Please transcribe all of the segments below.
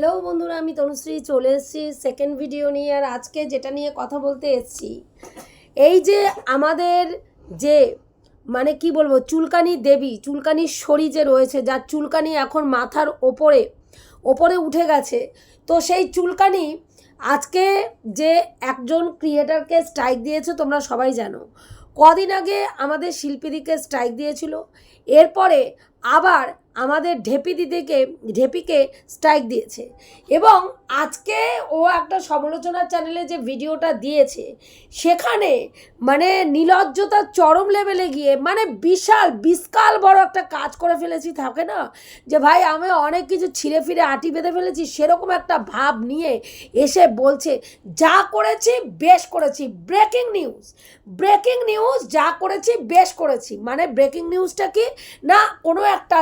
Hello বন্ধুরা, আমি তনুশ্রী চলে এসেছি সেকেন্ড ভিডিও নিয়ে, আর আজকে যেটা নিয়ে কথা বলতে এসেছি, এই যে আমাদের যে মানে কি বলব, চুলকানি দেবী চুলকানির শরী যে রয়েছে, যার চুলকানি এখন মাথার ওপরে ওপরে উঠে গেছে, তো সেই চুলকানি আজকে যে একজন ক্রিয়েটারকে স্ট্রাইক দিয়েছে, তোমরা সবাই জানো। কদিন আগে আমাদের শিল্পীদিকে স্ট্রাইক দিয়েছিল, এরপরে আবার আমাদের ঢেপি দিদিকে, ঢেপিকে স্ট্রাইক দিয়েছে। এবং আজকে ও একটা সমালোচনা চ্যানেলে যে ভিডিওটা দিয়েছে, সেখানে মানে নীলজ্জতার চরম লেভেলে গিয়ে মানে বিশাল বিশাল বড় একটা কাজ করে ফেলেছি, থাকে না? যে ভাই, আমি অনেক কিছু ছিঁড়ে ফিরে আটি বেঁধে ফেলেছি, সেরকম একটা ভাব নিয়ে এসে বলছে, যা করেছি, বেশ করেছি ব্রেকিং নিউজ ব্রেকিং নিউজ যা করেছি, বেশ করেছি। মানে ব্রেকিং নিউজটা কি? না, কোনো একটা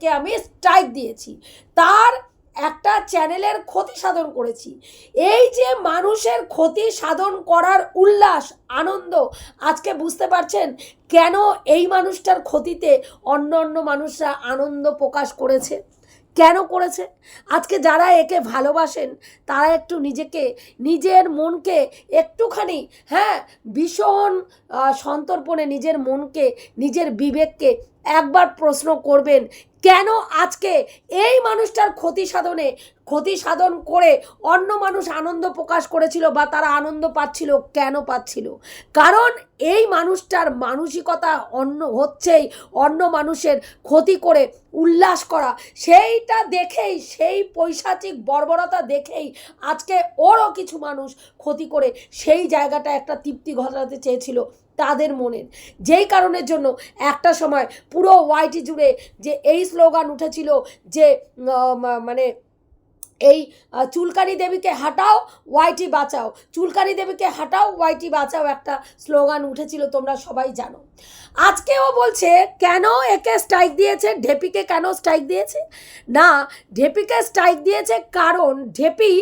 চ্যানেলকে আমি স্ট্রাইক দিয়েছি। তার একটা চ্যানেলের ক্ষতি সাধন করেছি। এই যে মানুষের ক্ষতি সাধন করার উল্লাস, আনন্দ, আজকে বুঝতে পারছেন কেন এই মানুষটার ক্ষতিতে অন্য অন্য মানুষরা আনন্দ প্রকাশ করেছে? কেন করেছে? আজকে যারা একে ভালোবাসেন, তারা একটু নিজেকে, নিজের মনকে একটুখানি হ্যাঁ ভীষণ সন্তর্পণে নিজের মনকে, নিজের বিবেককে একবার প্রশ্ন করবেন কেন আজকে এই মানুষটার ক্ষতি সাধনে, ক্ষতি সাধন করে অন্য মানুষ আনন্দ প্রকাশ করেছিল বা তারা আনন্দ পাচ্ছিল, কেন পাচ্ছিল? কারণ এই মানুষটার মানসিকতা অন্য হচ্ছেই অন্য মানুষের ক্ষতি করে উল্লাস করা। সেইটা দেখেই, সেই পৈশাচিক বর্বরতা দেখেই আজকে ওরও কিছু মানুষ ক্ষতি করে সেই জায়গাটা একটা তৃপ্তি ঘটাতে চেয়েছিল। তাদের মনের। যেই কারণের জন্য একটা সময় পুরো ওয়াইটি জুড়ে যে এই স্লোগান উঠেছিল যে মানে এই চুলকানি দেবীকে হাঁটাও ওয়াইটি বাঁচাও। চুলকানি দেবীকে হাঁটাও ওয়াইটি বাঁচাও একটা স্লোগান উঠেছিল, তোমরা সবাই জানো। আজকেও বলছে, কেন একে স্ট্রাইক দিয়েছে? ঢেপিকে কেন স্ট্রাইক দিয়েছে? না, ঢেপিকে স্ট্রাইক দিয়েছে কারণ ঢেপি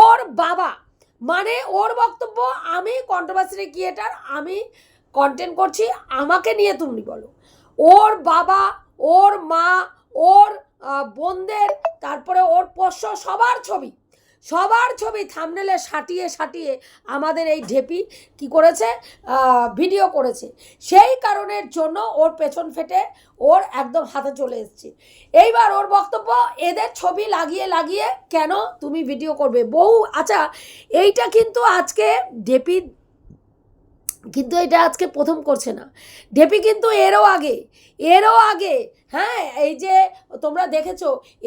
ওর বাবা মানে ওর বক্তব্য, আমি কন্ট্রোভার্সি ক্রিয়েটার আমি কন্টেন্ট করছি, আমাকে নিয়ে তুমি বলো। ওর বাবা, ওর মা, ওর বোনদের, তারপরে ওর পোষ্য, সবার ছবি। সবার ছবি থামনেলে সাটিয়ে সাটিয়ে আমাদের এই ঢেপি কি করেছে? ভিডিও করেছে। সেই কারণের জন্য ওর পেছন ফেটে ওর একদম হাতে চলে এসছে। এইবার ওর বক্তব্য, এদের ছবি লাগিয়ে লাগিয়ে কেন তুমি ভিডিও করবে? বহু আচ্ছা এইটা কিন্তু আজকে ঢেপি কিন্তু এটা আজকে প্রথম করছে না। ডেপি কিন্তু এরও আগে এরও আগে হ্যাঁ এই যে তোমরা দেখেছ,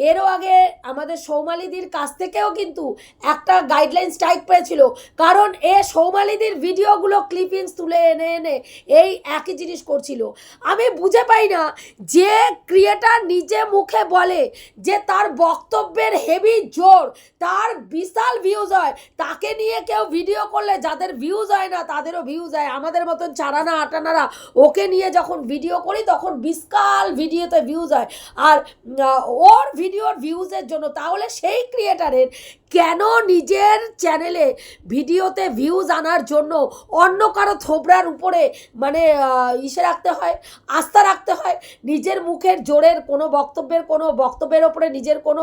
এরও আগে আমাদের সৌমালিদির কাছ থেকেও কিন্তু একটা গাইডলাইন স্ট্রাইক পেয়েছিল। কারণ এ সৌমালিদির ভিডিওগুলো ক্লিপিংস তুলে এনে এনে এই একই জিনিস করছিল। আমি বুঝে পাই না যে ক্রিয়েটার নিজে মুখে বলে যে তার বক্তব্যের হেভি জোর, তার বিশাল ভিউজ হয়। তাকে নিয়ে কেউ ভিডিও করলে যাদের ভিউজ হয় না, তাদেরও ভিউজ হয়। আমাদের মতন চারানা আটানারা ওকে নিয়ে যখন ভিডিও করি, তখন বিশাল ভিডিওতে ভিউজ হয়। আর ওর ভিডিওর ভিউজের জন্য তাহলে সেই ক্রিয়েটারের কেন নিজের চ্যানেলে ভিডিওতে ভিউজ আনার জন্য অন্য কারও থোবরার উপরে মানে ইসে রাখতে হয়, আস্থা রাখতে হয়? নিজের মুখের জোরের কোনো বক্তব্যের কোনো, বক্তব্যের ওপরে নিজের কোনো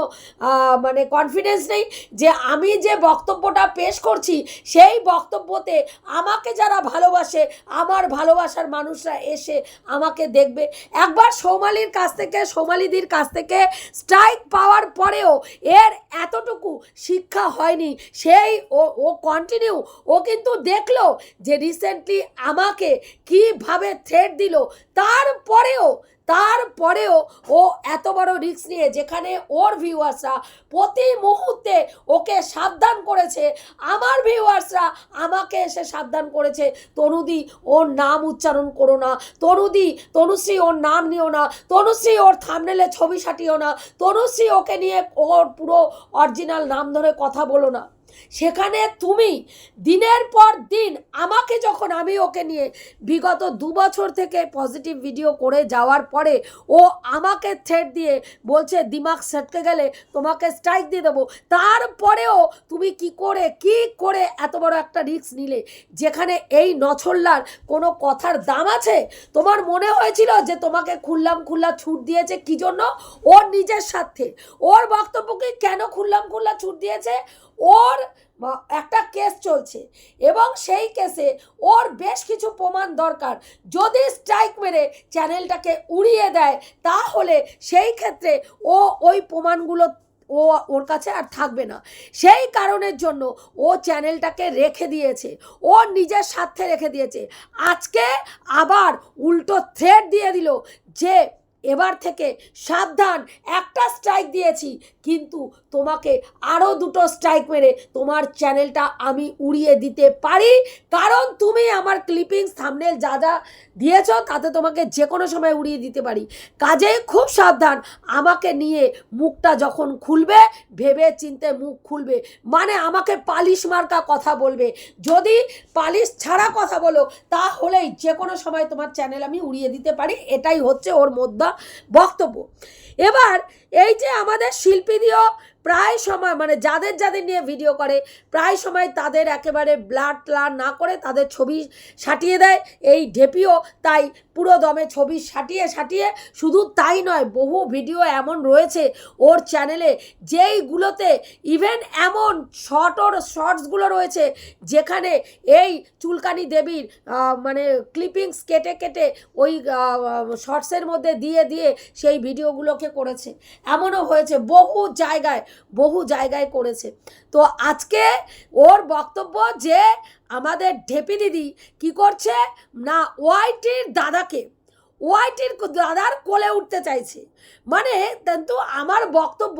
মানে কনফিডেন্স নেই যে আমি যে বক্তব্যটা পেশ করছি, সেই বক্তব্যতে আমাকে যারা ভালোবাসে, আমার ভালোবাসার মানুষরা এসে আমাকে দেখবে। একবার সৌমালির কাছ থেকে, সৌমালিদির কাছ থেকে স্ট্রাইক পাওয়ার পরেও এর এতটুকু শিক্ষা হয়নি। সেই ও ও কন্টিনিউ ও কিন্তু দেখল যে রিসেন্টলি আমাকে কীভাবে থ্রেট দিল। তারপরেও তারপরেও ও এত বড় রিস্ক নিয়ে যেখানে ওর ভিউয়ার্সরা প্রতি মুহূর্তে ওকে সাবধান করেছে, আমার ভিউয়ার্সরা আমাকে এসে সাবধান করেছে। তনুদি, ওর নাম উচ্চারণ করো না। তনুদি, তনুশ্রী, ওর নাম নিও না। তনুশ্রী, ওর থামনেলে ছবি সাটিও না। তনুশ্রী, ওকে নিয়ে ওর পুরো অরিজিনাল নাম ধরে কথা বলো না। সেখানে তুমি দিনের পর দিন আমাকে যখন আমি ওকে নিয়ে বিগত দু বছর থেকে পজিটিভ ভিডিও করে যাওয়ার পরে ও আমাকে থ্রেট দিয়ে বলছে, দিমাগ সেটকে গেলে তোমাকে স্ট্রাইক দিয়ে দেবো। তারপরেও তুমি কি করে কি করে এত বড় একটা রিস্ক নিলে? যেখানে এই নছল্লার কোনো কথার দাম আছে? তোমার মনে হয়েছিল যে তোমাকে খুললাম খুল্লা ছুট দিয়েছে? কি জন্য? ওর নিজের স্বার্থে। ওর বক্তব্যকে কেন খুললাম খুল্লা ছুট দিয়েছে? ওর একটা কেস চলছে এবং সেই কেসে ওর বেশ কিছু প্রমাণ দরকার। যদি স্ট্রাইক মেরে চ্যানেলটাকে উড়িয়ে দেয়, তাহলে সেই ক্ষেত্রে ও ওই প্রমাণগুলো ও ওর কাছে আর থাকবে না। সেই কারণের জন্য ও চ্যানেলটাকে রেখে দিয়েছে। ও নিজের স্বার্থে রেখে দিয়েছে। আজকে আবার উল্টো থ্রেড দিয়ে দিল যে এবার থেকে সাবধান, একটা স্ট্রাইক দিয়েছি। কিন্তু তোমাকে আরও দুটো স্ট্রাইক মেরে তোমার চ্যানেলটা আমি উড়িয়ে দিতে পারি। কারণ তুমি আমার ক্লিপিংস থামনেল যা যা দিয়েছ, তাতে তোমাকে যে কোনো সময় উড়িয়ে দিতে পারি। কাজেই খুব সাবধান, আমাকে নিয়ে মুখটা যখন খুলবে, ভেবে চিনতে মুখ খুলবে। মানে আমাকে পালিশ মার্কা কথা বলবে। যদি পালিশ ছাড়া কথা বলো, তাহলেই যে কোনো সময় তোমার চ্যানেল আমি উড়িয়ে দিতে পারি। এটাই হচ্ছে ওর মধ্যে বক্তব্য। এবার এই যে আমাদের শিল্পীদিও প্রায় সময় মানে যাদের যাদের নিয়ে ভিডিও করে, প্রায় সময় তাদের একেবারে ব্লাড ট্লাড না করে তাদের ছবি সাটিয়ে দেয়। এই ঢেপিও তাই পুরো দমে ছবি সাটিয়ে সাটিয়ে শুধু তাই নয়, বহু ভিডিও এমন রয়েছে ওর চ্যানেলে যেইগুলোতে ইভেন এমন শর্ট ওর শর্টসগুলো রয়েছে যেখানে এই চুলকানি দেবীর মানে ক্লিপিংস কেটে কেটে ওই শর্টসের মধ্যে দিয়ে দিয়ে সেই ভিডিওগুলোকে করেছে। এমনও হয়েছে বহু জায়গায় বহু জায়গায় করেছে। তো আজকে ওর বক্তব্য যে আমাদের ঢেপি দিদি কী করছে? না, ওয়াইটির দাদাকে, ওয়াইটির দাদার কোলে উঠতে চাইছে। মানে কিন্তু আমার বক্তব্য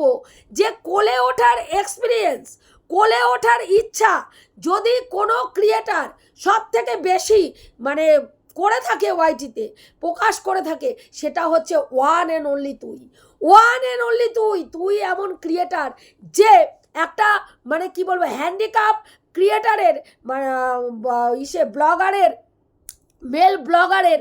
যে কোলে ওঠার এক্সপিরিয়েন্স কোলে ওঠার ইচ্ছা যদি কোনো ক্রিয়েটার সব থেকে বেশি মানে করে থাকে ওয়াইটিতে, প্রকাশ করে থাকে, সেটা হচ্ছে ওয়ান অ্যান্ড অনলি তুই। ওয়ান অ্যান্ড অনলি তুই তুই এমন ক্রিয়েটার যে একটা মানে কি বলব হ্যান্ডিক্যাপ ক্রিয়েটারের মানে ইসে ব্লগারের মেল ব্লগারের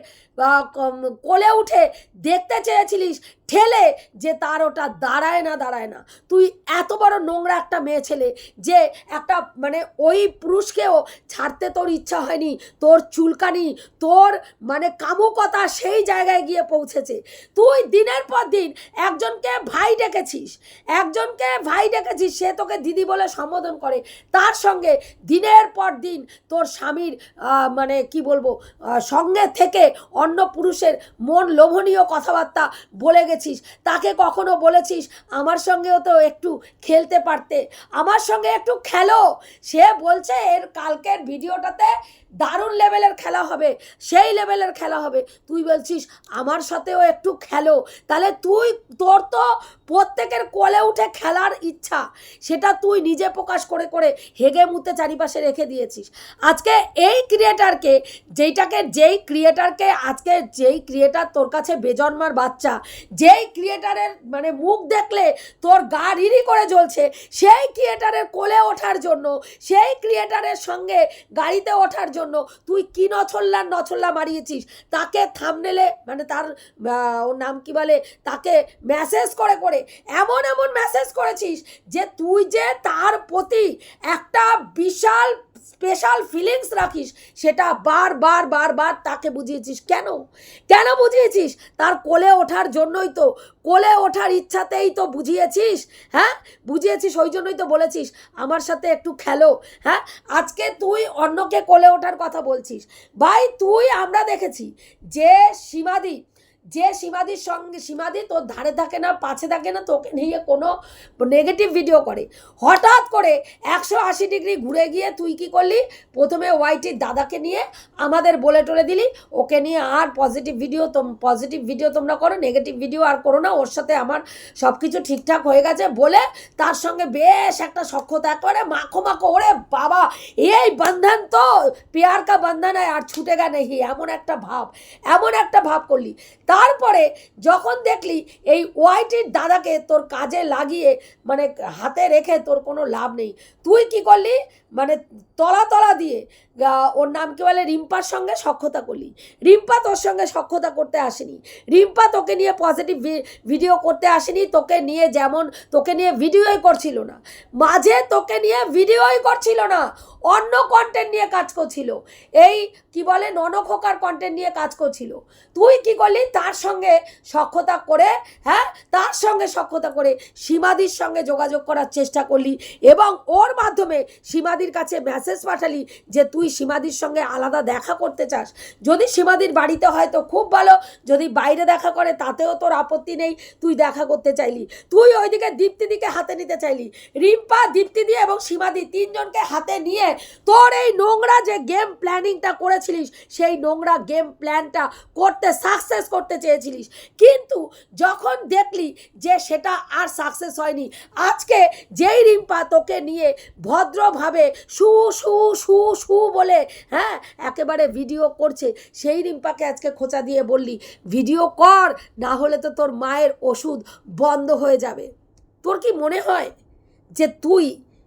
কোলে উঠে দেখতে চেয়েছিলিস, ঠেলে যে তার ওটা দাঁড়ায় না দাঁড়ায় না। তুই এত বড় নোংরা একটা মেয়ে ছেলে যে একটা মানে ওই পুরুষকেও ছাড়তে তোর ইচ্ছা হয়নি, তোর চুলকানি, তোর মানে কামুকতা সেই জায়গায় গিয়ে পৌঁছেছে। তুই দিনের পর দিন একজনকে ভাই ডেকেছিস, একজনকে ভাই ডেকেছিস, সে তোকে দিদি বলে সম্বোধন করে। তার সঙ্গে দিনের পর দিন তোর স্বামীর মানে কি বলব সঙ্গে থেকে অন্য পুরুষের মন লোভনীয় কথাবার্তা বলে গেছিস। তাকে কখনো বলেছিস, আমার সঙ্গেও তো একটু খেলতে পারতে, আমার সঙ্গে একটু খেলো? সে বলছে, এর কালকের ভিডিওটাতে দারুণ লেভেলের খেলা হবে, সেই লেভেলের খেলা হবে। তুই বলছিস, আমার সাথেও একটু খেলো। তাহলে তুই, তোর তো প্রত্যেকের কোলে উঠে খেলার ইচ্ছা। সেটা তুই নিজে প্রকাশ করে করে হেগে মুতে চারিপাশে রেখে দিয়েছিস। আজকে এই ক্রিয়েটারকে যেইটাকে, যেই ক্রিয়েটারকে আজকে যেই ক্রিয়েটার তোর কাছে বেজন্মার বাচ্চা, যেই ক্রিয়েটারের মানে মুখ দেখলে তোর গা রিরি করে জ্বলছে, সেই ক্রিয়েটারের কোলে ওঠার জন্য, সেই ক্রিয়েটারের সঙ্গে গাড়িতে ওঠার জন্য তুই কি নথল্লার নছল্লা মারিয়েছিস? তাকে থামনেলে মানে তার ওর নাম কি বলে? তাকে মেসেজ করে করে, এমন এমন মেসেজ করেছিস যে তুই যে তার প্রতি একটা বিশাল স্পেশাল ফিলিংস রাখিস, সেটা বার বার বার বার তাকে বুঝিয়েছিস। কেন? কেন বুঝিয়েছিস? তার কোলে ওঠার জন্যই তো। কোলে ওঠার ইচ্ছাতেই তো বুঝিয়েছিস হ্যাঁ? বুঝিয়েছিস, ওই জন্যই তো বলেছিস, আমার সাথে একটু খেলো হ্যাঁ? আজকে তুই অন্যকে কোলে ওঠার কথা বলছিস। ভাই, তুই, আমরা দেখেছি যে সীমাদি যে সীমাদির সঙ্গে, সীমাদি তোর ধারে থাকে না পাছে থাকে না, তোকে নিয়ে কোনো নেগেটিভ ভিডিও করে। হঠাৎ করে একশো আশি ডিগ্রি ঘুরে গিয়ে তুই কি করলি? প্রথমে ওয়াইটির দাদাকে নিয়ে আমাদের বলে টলে দিলি, ওকে নিয়ে আর পজিটিভ ভিডিও পজিটিভ ভিডিও তোমরা করো নেগেটিভ ভিডিও আর করো না, ওর সাথে আমার সব কিছু ঠিকঠাক হয়ে গেছে বলে তার সঙ্গে বেশ একটা সক্ষতা করে মাখো মাখো, ওরে বাবা, এই বন্ধন তো পেয়ার কা বন্ধন আর ছুটেগা নেই এমন একটা ভাব, এমন একটা ভাব করলি। তারপরে যখন দেখলি এই ওয়াইটির দাদাকে তোর কাজে লাগিয়ে মানে হাতে রেখে তোর কোনো লাভ নেই, তুই কি করলি? মানে তলা তলা দিয়ে ওর নাম কি বলে? রিম্পার সঙ্গে সক্ষতা করলি। রিম্পা তোর সঙ্গে সক্ষতা করতে আসেনি। রিম্পা তোকে নিয়ে পজিটিভ ভিডিও করতে আসেনি, তোকে নিয়ে যেমন, তোকে নিয়ে ভিডিওই করছিল না। মাঝে তোকে নিয়ে ভিডিওই করছিল না, অন্য কন্টেন্ট নিয়ে কাজ করছিল। এই কি বলে? ননখোকার কন্টেন্ট নিয়ে কাজ করছিল। তুই কি করলি? তার সঙ্গে সক্ষতা করে হ্যাঁ তার সঙ্গে সক্ষতা করে সীমাদির সঙ্গে যোগাযোগ করার চেষ্টা করলি এবং ওর মাধ্যমে সীমাদির কাছে মেসেজ পাঠালি যে তুই সীমাদির সঙ্গে আলাদা দেখা করতে চাস। যদি সীমাদির বাড়িতে হয় তো খুব ভালো, যদি বাইরে দেখা করে তাতেও তোর আপত্তি নেই, তুই দেখা করতে চাইলি। তুই ওইদিকে দীপ্তিদিকে হাতে নিতে চাইলি। রিম্পা, দীপ্তিদি এবং সীমাদি তিনজনকে হাতে নিয়ে তোর এই নোংরা যে গেম প্ল্যানিংটা করেছিলিস, সেই নোংরা গেম প্ল্যানটা করতে সাকসেস করতে চেয়েছিলিস। কিন্তু যখন দেখলি যে সেটা আর সাকসেস হয়নি, আজকে যেই রিম্পা তোকে নিয়ে ভদ্রভাবে সু সু সু সু বলে হ্যাঁ একেবারে ভিডিও করছে, সেই রিম্পাকে আজকে খোঁচা দিয়ে বললি ভিডিও কর, না হলে তো তোর মায়ের ওষুধ বন্ধ হয়ে যাবে। তোর কি মনে হয় যে তুই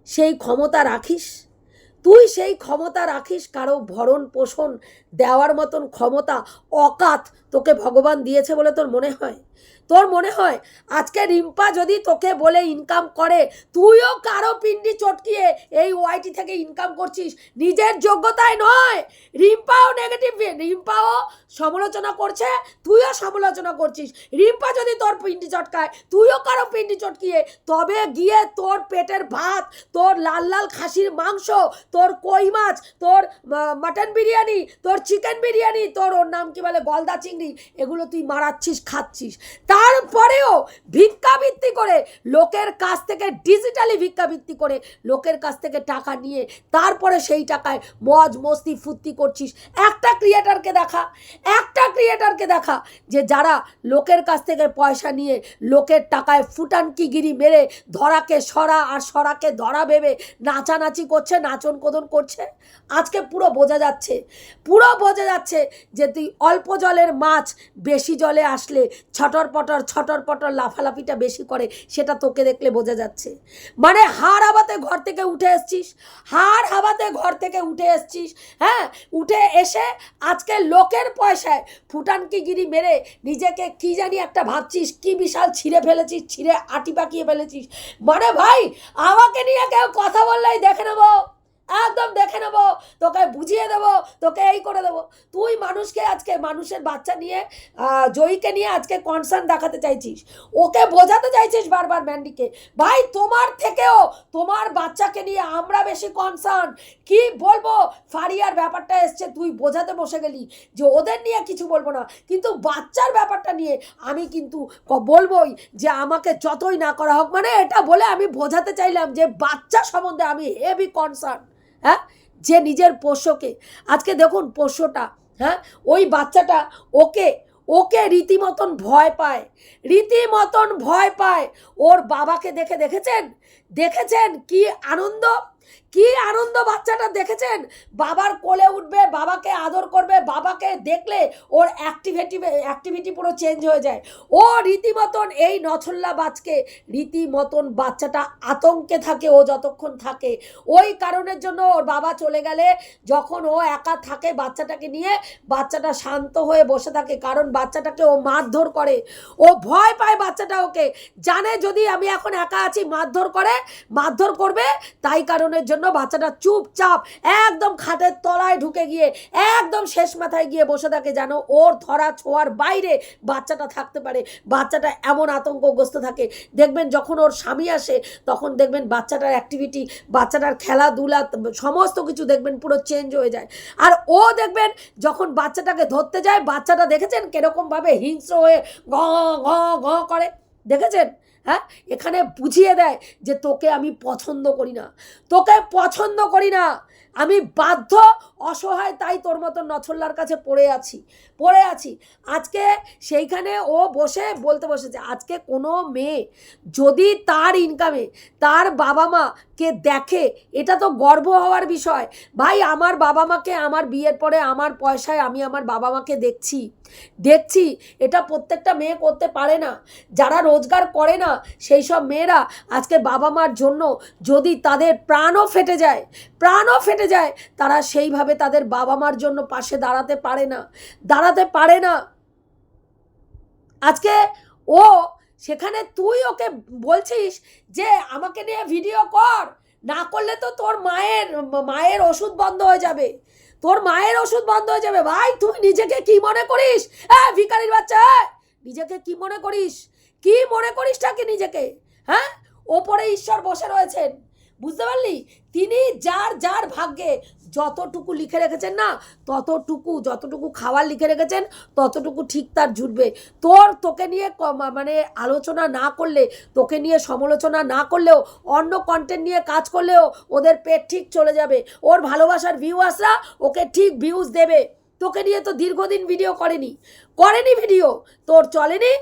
সেই ক্ষমতা রাখিস? তুই সেই ক্ষমতা রাখিস কারও ভরণ পোষণ দেওয়ার মতন ক্ষমতা অকাত তোকে ভগবান দিয়েছে বলে তোর মনে হয়? তোর মনে হয় আজকে রিম্পা যদি তোকে বলে ইনকাম করে, তুইও কারও পিন্ডি চটকিয়ে এই ওয়াইটি থেকে ইনকাম করছিস? নিজের যোগ্যতায় নয়। রিম্পাও নেগেটিভ রিম্পাও সমালোচনা করছে, তুইও সমালোচনা করছিস। রিম্পা যদি তোর পিন্ডি চটকায়, তুইও কারও পিন্ডি চটকিয়ে, তবে গিয়ে তোর পেটের ভাত, তোর লাল লাল খাসির মাংস, তোর কই মাছ, তোর মাটন বিরিয়ানি, তোর চিকেন বিরিয়ানি, তোর ওর নাম কি বলে? গলদা চিংড়ি, এগুলো তুই মারাচ্ছিস, খাচ্ছিস। তারপরেও ভিক্ষাবৃত্তি করে লোকের কাছ থেকে ডিজিটালি ভিক্ষাবৃত্তি করে লোকের কাছ থেকে টাকা নিয়ে তারপরে সেই টাকায় মজ মস্তি ফুর্তি করছিস। একটা ক্রিয়েটারকে দেখা, একটা ক্রিয়েটারকে দেখা যে যারা লোকের কাছ থেকে পয়সা নিয়ে লোকের টাকায় ফুটানকিগিরি মেরে ধরাকে সরা আর সরাকে ধরা ভেবে নাচানাচি করছে নাচন কোদন করছে। আজকে পুরো বোঝা যাচ্ছে। পুরো বোঝা যাচ্ছে যে তুই অল্প জলের মাছ বেশি জলে আসলে ছটর পটর ছটর পটর লাফালাফিটা বেশি করে, সেটা তোকে দেখলে বোঝা যাচ্ছে। মানে হাড় হাবাতে ঘর থেকে উঠে এসছিস, হাড় হাবাতে ঘর থেকে উঠে এসছিস হ্যাঁ? উঠে এসে আজকে লোকের পয়সায় ফুটানকিগিরি মেরে নিজেকে কি জানি একটা ভাবছিস, কি বিশাল ছিঁড়ে ফেলেছিস, ছিঁড়ে আটি পাকিয়ে ফেলেছিস। মানে ভাই, আমাকে নিয়ে কেউ কথা বললেই দেখে নেব। একদম দেখে নেব, তোকে বুঝিয়ে দেবো, তোকে এই করে দেবো। তুই মানুষকে আজকে মানুষের বাচ্চা নিয়ে জয়ীকে নিয়ে আজকে কনসার্ন দেখাতে চাইছিস। ওকে বোঝাতে চাইছিস বারবার ম্যান্ডিকে, ভাই, তোমার থেকেও তোমার বাচ্চাকে নিয়ে আমরা বেশি কনসার্ন কি বলব? ফারিয়ার ব্যাপারটা এসছে, তুই বোঝাতে বসে গেলি যে ওদের নিয়ে কিছু বলব না। কিন্তু বাচ্চার ব্যাপারটা নিয়ে আমি কিন্তু বলবোই যে আমাকে যতই না করা হোক মানে এটা বলে আমি বোঝাতে চাইলাম যে বাচ্চা সম্বন্ধে আমি হেভি কনসার্ন হ্যাঁ? যে নিজের পোষ্যকে, আজকে দেখুন পোষ্যটা হ্যাঁ? ওই বাচ্চাটা ওকে ওকে রীতিমতন ভয় পায়, রীতিমতন ভয় পায়। ওর বাবাকে দেখে দেখেছেন? দেখেছেন কি আনন্দ? কি আনন্দ বাচ্চাটা দেখেছেন? বাবার কোলে উঠবে, বাবাকে আদর করবে, বাবাকে দেখলে ওর অ্যাক্টিভিটি অ্যাক্টিভিটি পুরো চেঞ্জ হয়ে যায়। ও রীতিমতন এই নছল্লা বাজকে রীতিমতন বাচ্চাটা আতঙ্কে থাকে, ও যতক্ষণ থাকে। ওই কারণের জন্য ওর বাবা চলে গেলে যখন ও একা থাকে বাচ্চাটাকে নিয়ে, বাচ্চাটা শান্ত হয়ে বসে থাকে কারণ বাচ্চাটাকে ও মারধর করে। ও ভয় পায় বাচ্চাটা ওকে। জানে যদি আমি এখন একা আছি, মারধর করে, মারধর করবে, তাই কারণের জন্য বাচ্চাটা চুপচাপ একদম খাটের তলায় ঢুকে গিয়ে, একদম শেষ মাথায় গিয়ে বসে থাকে যেন ওর ধরা ছোঁয়ার বাইরে বাচ্চাটা থাকতে পারে। বাচ্চাটা এমন আতঙ্কগ্রস্ত থাকে। দেখবেন যখন ওর স্বামী আসে, তখন দেখবেন বাচ্চাটার অ্যাক্টিভিটি বাচ্চাটার খেলাধুলা, সমস্ত কিছু দেখবেন পুরো চেঞ্জ হয়ে যায়। আর ও দেখবেন যখন বাচ্চাটাকে ধরতে যায়, বাচ্চাটা দেখেছেন কীরকমভাবে হিংস্র হয়ে গ ঘ ঘ করে? দেখেছেন? হ্যাঁ? এখানে বুঝিয়ে দেয় যে তোকে আমি পছন্দ করি না। তোকে পছন্দ করি না। আমি বাধ্য, অসহায়, তাই তোর মতন নছল্লার কাছে পড়ে আছি পড়ে আছি। আজকে সেইখানে ও বসে বলতে বসেছে, আজকে কোনো মেয়ে যদি তার ইনকামে তার বাবা মাকে দেখে, এটা তো গর্ব হওয়ার বিষয়। ভাই, আমার বাবা মাকে আমার বিয়ের পরে, আমার পয়সায় আমি আমার বাবা মাকে দেখছি। দেখছি, এটা প্রত্যেকটা মেয়ে করতে পারে না, যারা রোজগার করে না, সেই সব মেয়েরা আজকে বাবা মার জন্য যদি তাদের প্রাণও ফেটে যায়, প্রাণও ফেটে যায়, তারা সেইভাবে তাদের বাবা মার জন্য পাশে দাঁড়াতে পারে না। দাঁড়াতে পারে না। আজকে ও, সেখানে তুই ওকে বলছিস যে, আমাকে নিয়ে ভিডিও কর, না করলে তো তোর মায়ের মায়ের ওষুধ বন্ধ হয়ে যাবে। তোর মায়ের ওষুধ বন্ধ হয়ে যাবে। ভাই, তুই নিজেকে কি মনে করিস? হ্যাঁ ভিকারির বাচ্চা নিজেকে কি মনে করিস? কি মনে করিস কি নিজেকে? হ্যাঁ? ওপরে ঈশ্বর বসে রয়েছেন। বুঝতে পারলি? তিনি যার যার ভাগ্যে যতটুকু লিখে রেখেছেন না, ততটুকু, যতটুকু খাবার লিখে রেখেছেন, ততটুকু ঠিক তার জুটবে। তোর, তোকে নিয়ে মানে আলোচনা না করলে, তোকে নিয়ে সমালোচনা না করলেও, অন্য কন্টেন্ট নিয়ে কাজ করলেও ওদের পেট ঠিক চলে যাবে। ওর ভালোবাসার ভিউয়ার্সরা ওকে ঠিক ভিউজ দেবে। তোকে নিয়ে তো দীর্ঘদিন ভিডিও করেনি। করেনি ভিডিও তোর চলেনি,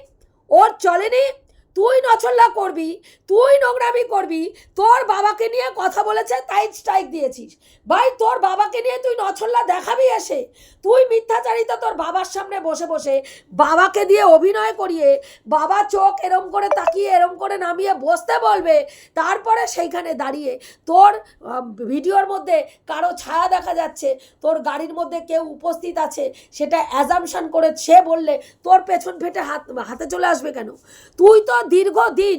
ওর চলেনি তুই নছল্লা করবি, তুই নোংরামি করবি, তোর বাবাকে নিয়ে কথা বলেছে, তাই স্ট্রাইক দিয়েছিস। ভাই, তোর বাবাকে নিয়ে তুই নছল্লা দেখাবি এসে? তুই মিথ্যাচারিতা তোর বাবার সামনে বসে বসে বাবাকে দিয়ে অভিনয় করিয়ে, বাবা চোখ এরম করে তাকিয়ে এরম করে নামিয়ে বসতে বলবে, তারপরে সেইখানে দাঁড়িয়ে তোর ভিডিওর মধ্যে কারও ছায়া দেখা যাচ্ছে, তোর গাড়ির মধ্যে কেউ উপস্থিত আছে, সেটা অ্যাজামশান করে সে বললে তোর পেছন ফেটে হাত, হাতে চলে আসবে কেন? তুই তো দীর্ঘদিন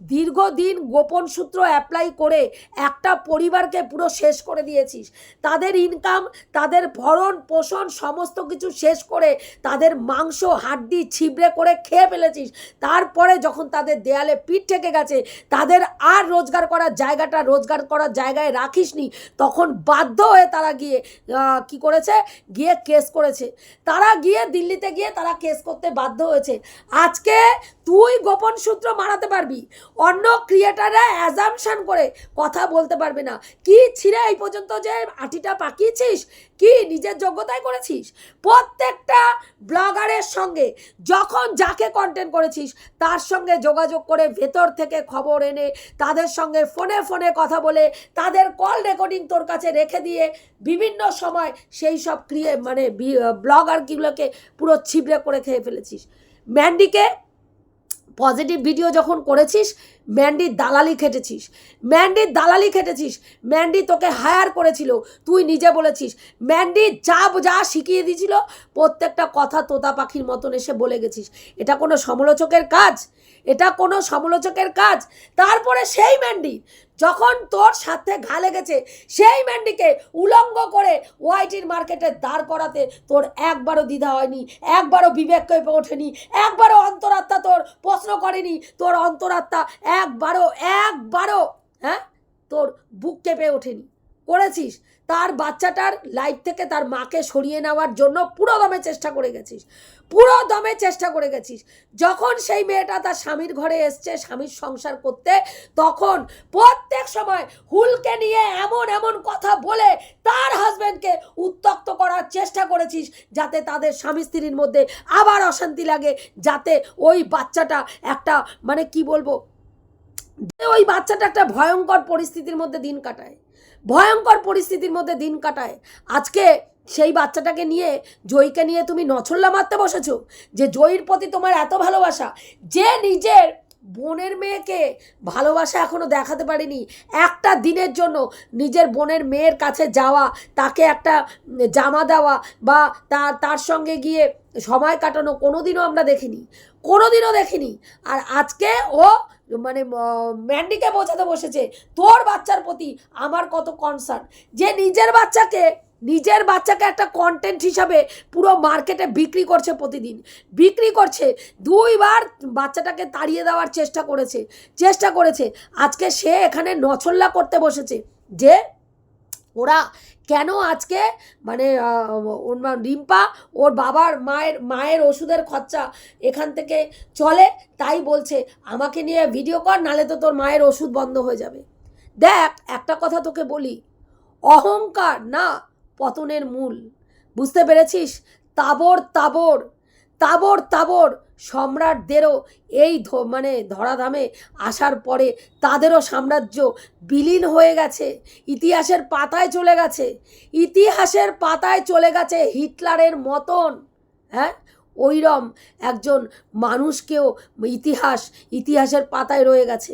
দীর্ঘদিন গোপন সূত্র অ্যাপ্লাই করে একটা পরিবারকে পুরো শেষ করে দিয়েছিস। তাদের ইনকাম তাদের ভরণ, পোষণ সমস্ত কিছু শেষ করে তাদের মাংস, হাড্ডি ছিবড়ে করে খেয়ে ফেলেছিস। তারপরে যখন তাদের দেয়ালে পিঠ ঠেকে গেছে, তাদের আর রোজগার করার জায়গাটা রোজগার করার জায়গায় রাখিসনি, তখন বাধ্য হয়ে তারা গিয়ে কি করেছে? গিয়ে কেস করেছে। তারা গিয়ে দিল্লিতে গিয়ে তারা কেস করতে বাধ্য হয়েছে। আজকে তুই গোপন সূত্র মারাতে পারবি। অন্য ক্রিয়েটাররা অ্যাজামশন করে কথা বলতে পারবে না। কি ছিঁড়ে এই পর্যন্ত যে আটিটা পাকিয়েছিস? কি নিজের যোগ্যতায় করেছিস? প্রত্যেকটা ব্লগারের সঙ্গে যখন যাকে কন্টেন্ট করেছিস, তার সঙ্গে যোগাযোগ করে ভেতর থেকে খবর এনে, তাদের সঙ্গে ফোনে ফোনে কথা বলে, তাদের কল রেকর্ডিং তোর কাছে রেখে দিয়ে বিভিন্ন সময় সেই সব ক্রিয়ে মানে ব্লগারগুলোকে পুরো ছিবড়ে করে খেয়ে ফেলেছিস। ম্যান্ডিকে পজিটিভ ভিডিও যখন করেছিস ম্যান্ডির দালালি খেটেছিস। ম্যান্ডির দালালি খেটেছিস। ম্যান্ডি তোকে হায়ার করেছিল। তুই নিজে বলেছিস ম্যান্ডি যা যা শিখিয়ে দিয়েছিল, প্রত্যেকটা কথা তোতা পাখির মতন এসে বলে গেছিস। এটা কোনো সমালোচকের কাজ? এটা কোনো সমালোচকের কাজ। তারপরে সেই ম্যান্ডি, যখন তোর সাথে ঘা লেগেছে, সেই ম্যান্ডিকে উলঙ্গ করে ওয়াইটির মার্কেটে দাঁড় করাতে তোর একবারও দ্বিধা হয়নি, একবারও বিবেক কেঁপে ওঠেনি, একবারও অন্তরাত্মা তোর প্রশ্ন করেনি, তোর অন্তরাত্মা একবারও একবারও হ্যাঁ? তোর বুক কেঁপে ওঠেনি। করেছিস? তার বাচ্চাটার লাইফ থেকে তার মাকে সরিয়ে নেওয়ার জন্য পুরো দমে চেষ্টা করে গেছিস। পুরো দমে চেষ্টা করে গেছিস। যখন সেই মেয়েটা তার স্বামীর ঘরে এসছে, স্বামীর সংসার করতে, তখন প্রত্যেক সময় হুলকে নিয়ে এমন এমন কথা বলে তার হাজব্যান্ডকে উত্তক্ত করার চেষ্টা করেছিস যাতে তাদের স্বামী স্ত্রীর মধ্যে আবার অশান্তি লাগে, যাতে ওই বাচ্চাটা একটা মানে কি বলব? ওই বাচ্চাটা একটা ভয়ঙ্কর পরিস্থিতির মধ্যে দিন কাটায়। ভয়ঙ্কর পরিস্থিতির মধ্যে দিন কাটায়। আজকে সেই বাচ্চাটাকে নিয়ে, জয়ীকে নিয়ে তুমি নছল্লা মারতে বসেছো, যে জয়ীর প্রতি তোমার এত ভালোবাসা, যে নিজের বোনের মেয়েকে ভালোবাসা এখনও দেখাতে পারেনি, একটা দিনের জন্য নিজের বোনের মেয়ের কাছে যাওয়া, তাকে একটা জামা দেওয়া বা তার তার সঙ্গে গিয়ে সময় কাটানো কোনোদিনও আমরা দেখিনি, কোনোদিনও দেখিনি। আর আজকে ও মানে ম্যান্ডিকে বোঝাতে বসেছে, তোর বাচ্চার প্রতি আমার কত কনসার্ন যে নিজের বাচ্চাকে নিজের বাচ্চাকে একটা কন্টেন্ট হিসাবে পুরো মার্কেটে বিক্রি করছে প্রতিদিন। বিক্রি করছে, দুইবার বাচ্চাটাকে তাড়িয়ে দেওয়ার চেষ্টা করেছে চেষ্টা করেছে। আজকে সে এখানে নছল্লা করতে বসেছে। যে ওরা কেন আজকে মানে রিম্পা, ওর বাবার মায়ের মায়ের ওষুধের খরচা এখান থেকে চলে, তাই বলছে, আমাকে নিয়ে ভিডিও কর, নালে তো তোর মায়ের ওষুধ বন্ধ হয়ে যাবে। দেখ, একটা কথা তোকে বলি, অহংকার না পতনের মূল, বুঝতে পেরেছিস? তাবর তাবর তাবর তাবর সম্রাটদেরও এই মানে ধরাধামে আসার পরে তাদেরও সাম্রাজ্য বিলীন হয়ে গেছে, ইতিহাসের পাতায় চলে গেছে, ইতিহাসের পাতায় চলে গেছে হিটলারের মতন। হ্যাঁ? ওইরম একজন মানুষকেও ইতিহাস, ইতিহাসের পাতায় রয়ে গেছে,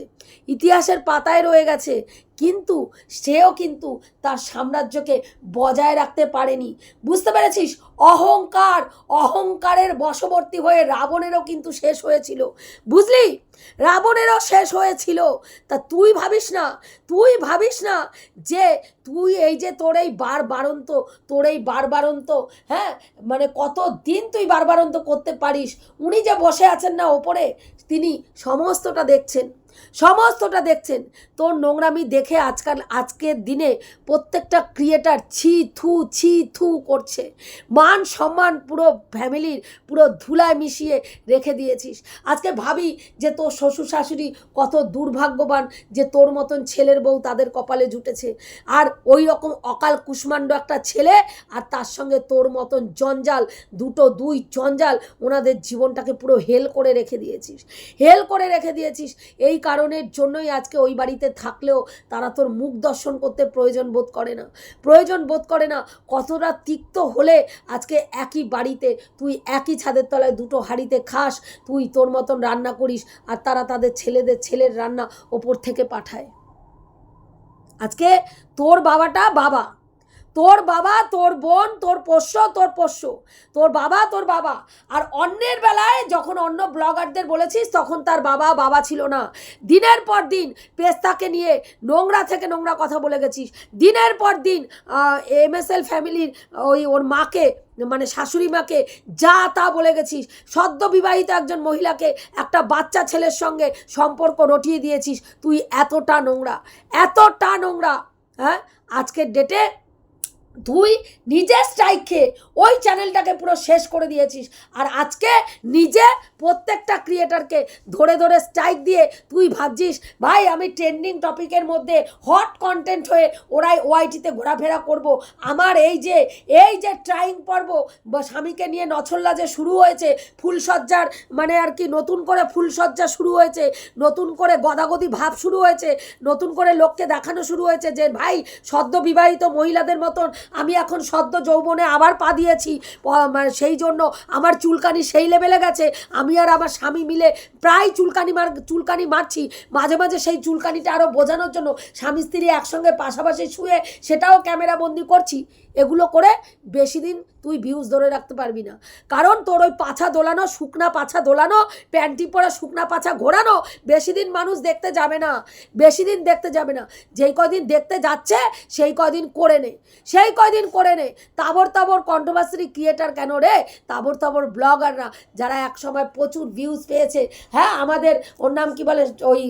ইতিহাসের পাতায় রয়ে গেছে কিন্তু সেও কিন্তু তার সাম্রাজ্যকে বজায় রাখতে পারেনি। বুঝতে পেরেছিস? অহংকার, অহংকারের বশবর্তী হয়ে রাবণেরও কিন্তু শেষ হয়েছিল। বুঝলি? রাবণেরও শেষ হয়েছিল। তা তুই ভাবিস না, তুই ভাবিস না যে তুই এই যে তোর এই বার বারন্ত, তোর এই বার বারন্ত হ্যাঁ? মানে কত দিন তুই বার বারন্ত করতে পারিস? উনি যে বসে আছেন না ওপরে, তিনি সমস্তটা দেখছেন। সমস্তটা দেখছেন। তোর নোংরামি দেখে আজকাল, আজকের দিনে প্রত্যেকটা ক্রিয়েটার ছি, থু ছি, থু করছে। মান, সম্মান পুরো ফ্যামিলির, পুরো ধুলায় মিশিয়ে রেখে দিয়েছিস। আজকে ভাবি যে তোর শ্বশুর শাশুড়ি কত দুর্ভাগ্যবান যে তোর মতন ছেলের বউ তাদের কপালে জুটেছে। আর ওই রকম অকাল কুষ্মাণ্ড একটা ছেলে আর তার সঙ্গে তোর মতন জঞ্জাল, দুটো দুই জঞ্জাল, ওনাদের জীবনটাকে পুরো হেল করে রেখে দিয়েছিস। হেল করে রেখে দিয়েছিস। এই কারণের জন্যই আজকে ওই বাড়িতে থাকলেও তারা তোর মুখ দর্শন করতে প্রয়োজন বোধ করে না। প্রয়োজন বোধ করে না, কতটা তিক্ত হলে আজকে একই বাড়িতে তুই একই ছাদের তলায় দুটো হাঁড়িতে খাস, তুই তোর মতন রান্না করিস আর তারা তাদের ছেলেদের ছেলের রান্না ওপর থেকে পাঠায়। আজকে তোর বাবাটা বাবা। তোর বাবা, তোর বোন, তোর পোষ্য তোর পোষ্য, তোর বাবা তোর বাবা। আর অন্যের বেলায় যখন অন্য ব্লগারদের বলেছিস, তখন তার বাবা বাবা ছিল না। দিনের পর দিন পেস্তাকে নিয়ে নোংরা থেকে নোংরা কথা বলে গেছিস। দিনের পর দিন এম এস এল ফ্যামিলির ওই ওর মাকে মানে শাশুড়ি মাকে যা তা বলে গেছিস। সদ্য বিবাহিত একজন মহিলাকে একটা বাচ্চা ছেলের সঙ্গে সম্পর্ক রটিয়ে দিয়েছিস। তুই এতটা নোংরা এতটা নোংরা হ্যাঁ? আজকের ডেটে তুই নিজে স্ট্রাইক খেয়ে ওই চ্যানেলটাকে পুরো শেষ করে দিয়েছিস। আর আজকে নিজে প্রত্যেকটা ক্রিয়েটারকে ধরে ধরে স্ট্রাইক দিয়ে তুই ভাবছিস, ভাই, আমি ট্রেন্ডিং টপিকের মধ্যে হট কন্টেন্ট হয়ে ওরাই ওআইটিতে ঘোরাফেরা করব। আমার এই যে এই যে ট্রাইং পর্ব স্বামীকে নিয়ে নছল্লা যে শুরু হয়েছে ফুলসজ্জার মানে আর কি নতুন করে ফুলসজ্জা শুরু হয়েছে, নতুন করে গদাগদি ভাব শুরু হয়েছে, নতুন করে লোককে দেখানো শুরু হয়েছে যে, ভাই, সদ্য বিবাহিত মহিলাদের মতন আমি এখন সদ্য যৌবনে আবার পা দিয়েছি। মানে সেই জন্য আমার চুলকানি সেই লেভেলে গেছে। আমি আর আমার স্বামী মিলে প্রায় চুলকানি মার, চুলকানি মারছি। মাঝে মাঝে সেই চুলকানিটা আরও বোঝানোর জন্য স্বামী স্ত্রী একসঙ্গে পাশাপাশি শুয়ে সেটাও ক্যামেরা বন্দি করছি। এগুলো করে বেশি দিন তুই ভিউজ ধরে রাখতে পারবি না। কারণ তোর ওই পাছা দোলানো, শুকনা পাছা দোলানো, প্যান্টি পরা, শুকনা পাছা ঘোরানো, বেশি দিন মানুষ দেখতে যাবে না। বেশি দিন দেখতে যাবে না। যেই কদিন দেখতে যাচ্ছে, সেই কদিন করে নে। সেই কদিন করে নে তাবর তাবর কন্ট্রোভার্সি ক্রিয়েটার কেন রে? তাবর তাবর ব্লগাররা যারা একসময় প্রচুর ভিউজ পেয়েছে হ্যাঁ আমাদের ওর নাম কি বলে? ওই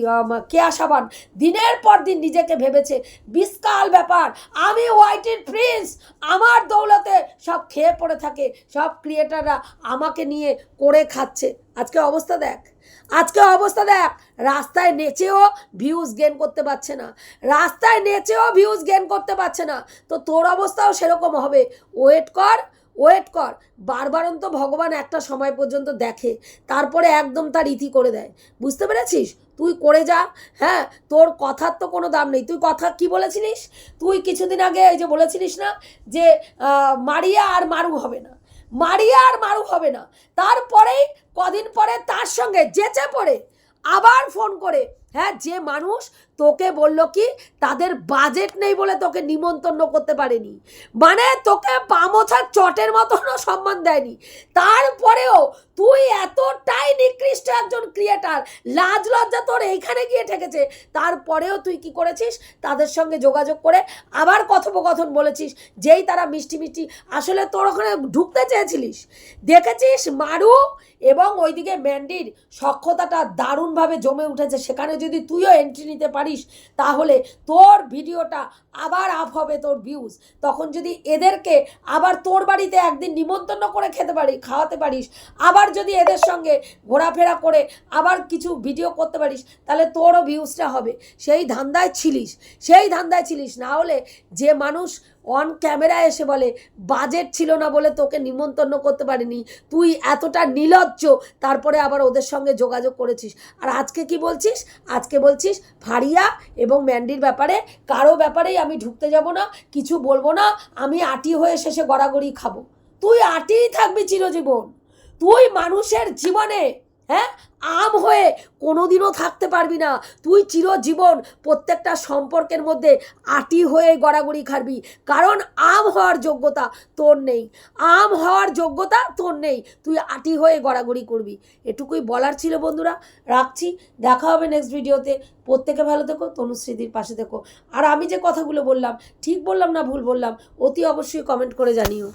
কেয়া সাবান, দিনের পর দিন নিজেকে ভেবেছে বিশকাল ব্যাপার, আমি হোয়াইটের প্রিন্স আমার দৌলতে সব খেয়ে পড়ে থাকে, সব ক্রিয়েটাররা আমাকে নিয়ে করে খাচ্ছে। আজকে অবস্থা দেখ। আজকে অবস্থা দেখ, রাস্তায় নেচেও ভিউজ গেন করতে পারছে না। রাস্তায় নেচেও ভিউজ গেন করতে পারছে না। তো তোর অবস্থাও সেরকম হবে। ওয়েট কর ওয়েট কর। বারবারন্ত ভগবান একটা সময় পর্যন্ত দেখে। তারপরে একদম তার ইতি করে দেয়। বুঝতে পেরেছিস? তুই করে যা। হ্যাঁ তোর কথার তো কোনো দাম নেই। তুই কথা কি বলেছিলিস? তুই কিছুদিন আগে এই যে বলেছিলিস না যে মারিয়া আর মারু হবে না। মারিয়া আর মারু হবে না। তারপরেই কদিন পরে তার সঙ্গে যেচে পড়ে আবার ফোন করে হ্যাঁ যে মানুষ তোকে বলল কি? তাদের বাজেট নেই বলে তোকে নিমন্ত্রণ করতে পারেনি। মানে তোকে পামোছার চটের মতনও সম্মান দেয়নি। তারপরেও তুই এতটাই নিকৃষ্ট একজন ক্রিয়েটার লাজ লজ্জা তোর এইখানে গিয়ে ঠেকেছে। তারপরেও তুই কি করেছিস? তাদের সঙ্গে যোগাযোগ করে আবার কথোপকথন বলেছিস, যেই তারা মিষ্টি মিষ্টি, আসলে তোর ওখানে ঢুকতে চেয়েছিলিস। দেখেছিস মারু এবং ওইদিকে ম্যান্ডির সক্ষতাটা দারুণভাবে জমে উঠেছে। সেখানে যদি তুইও এন্ট্রি নিতে পারিস, তাহলে তোর ভিডিওটা আবার আপ হবে তোর ভিউজ তখন যদি এদেরকে আবার তোর বাড়িতে একদিন নিমন্ত্রণ করে খেতে পারি, খাওয়াতে পারিস, আবার যদি এদের সঙ্গে ঘোরাফেরা করে আবার কিছু ভিডিও করতে পারিস, তাহলে তোরও ভিউজটা হবে। সেই ধান্দায় ছিলিস, সেই ধান্দায় ছিলিস। না হলে যে মানুষ অন ক্যামেরা এসে বলে, বাজেট ছিল না বলে তোকে নিমন্ত্রণ করতে পারিনি। তুই এতটা নিলজ্জ। তারপরে আবার ওদের সঙ্গে যোগাযোগ করেছিস। আর আজকে কি বলছিস? আজকে বলছিস, ফারিয়া এবং ম্যান্ডির ব্যাপারে, কারও ব্যাপারেই আমি ঢুকতে যাব না, কিছু বলব না, আমি আটি হয়ে শেষে গড়াগড়ি খাব। তুই আটিই থাকবি চিরজীবন। তুই মানুষের জীবনে হ্যাঁ? আম হয়ে কোনোদিনও থাকতে পারবি না। তুই চিরজীবন প্রত্যেকটা সম্পর্কের মধ্যে আটি হয়ে গড়াগড়ি খাবি কারণ আম হওয়ার যোগ্যতা তোর নেই। আম হওয়ার যোগ্যতা তোর নেই। তুই আটি হয়ে গড়াগড়ি করবি। এটুকুই বলার ছিল বন্ধুরা। রাখছি। দেখা হবে নেক্সট ভিডিওতে প্রত্যেকে ভালো থেকো, তনুশ্রীদির পাশে থেকো। আর আমি যে কথাগুলো বললাম, ঠিক বললাম না ভুল বললাম, অতি অবশ্যই কমেন্ট করে জানিও।